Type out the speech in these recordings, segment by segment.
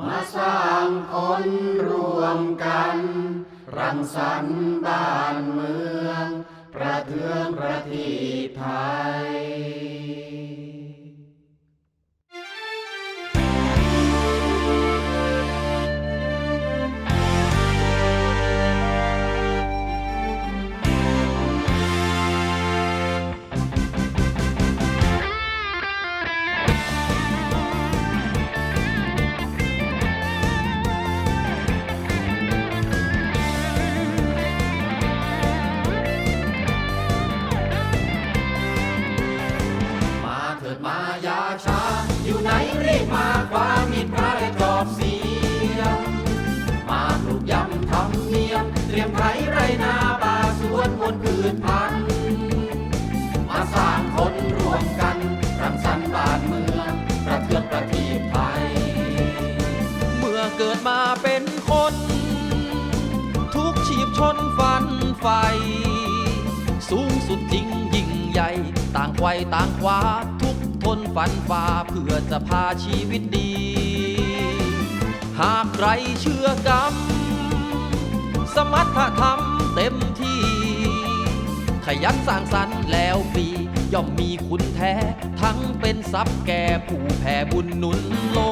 มาสร้างคนรวมกัน รังสรรค์บ้านเมือง ประเทืองประทีไทย พันมาสร้างคนรวมกันรังสรรค์บ้านเมือง ประเทืองประทีปไทย เมื่อเกิดมาเป็นคน ทุกชีพชนฟันไฟ สูงสุดจริงยิ่งใหญ่ ต่างไขวต่างคว้าทุกทนฝันฝ่าเพื่อจะพาชีวิตดี หากใครเชื่อกรรมสมรรถธรรมเต็มที่ ขยันสร้างสรรค์แล้วฟรีย่อมมีคุณแท้ ทั้งเป็นทรัพย์แก่ผู้แผ่บุญหนุนโลก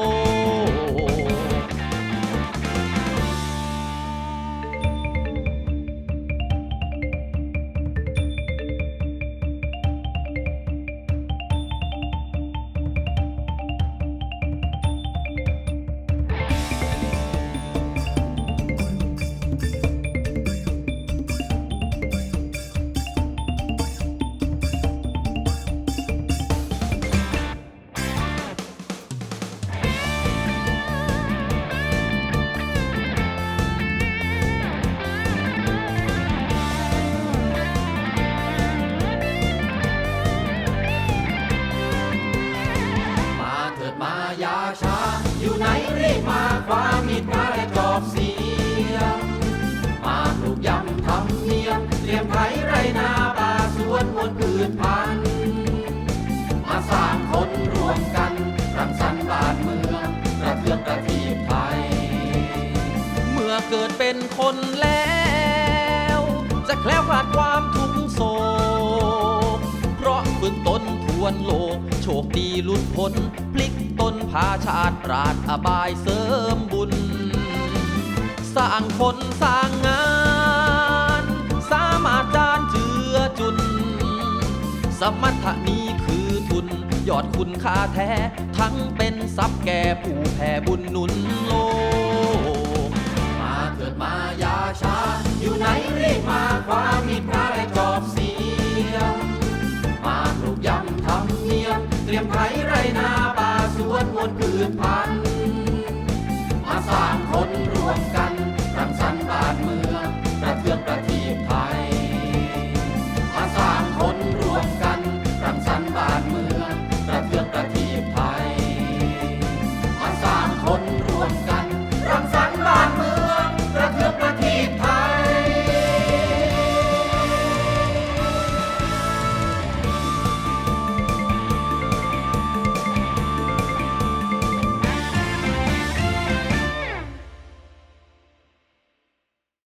ายาช้าอยู่ไหนรีบมาความมิตรพระและจอบเสียมาปลูกยำทำเนียมเตรียมไถไรนาป่าสวนมนต์พืชพันธุ์มาสร้างคนรวมกันรังสรรค์บ้านเมืองประเทืองประทีปไทย เมื่อเกิดเป็นคนแล้ว วนโลก โชคดีหลุดพ้น พลิกตนพาชาติปราดอบายเสริมบุญ สร้างคนสร้างงาน สามารถจานเจือจุน สมรรถนี้คือทุน ยอดคุณค่าแท้ ทั้งเป็นทรัพย์แก่ผู้แผ่บุญหนุนโลก มาเถิดมายาช้าอยู่ไหน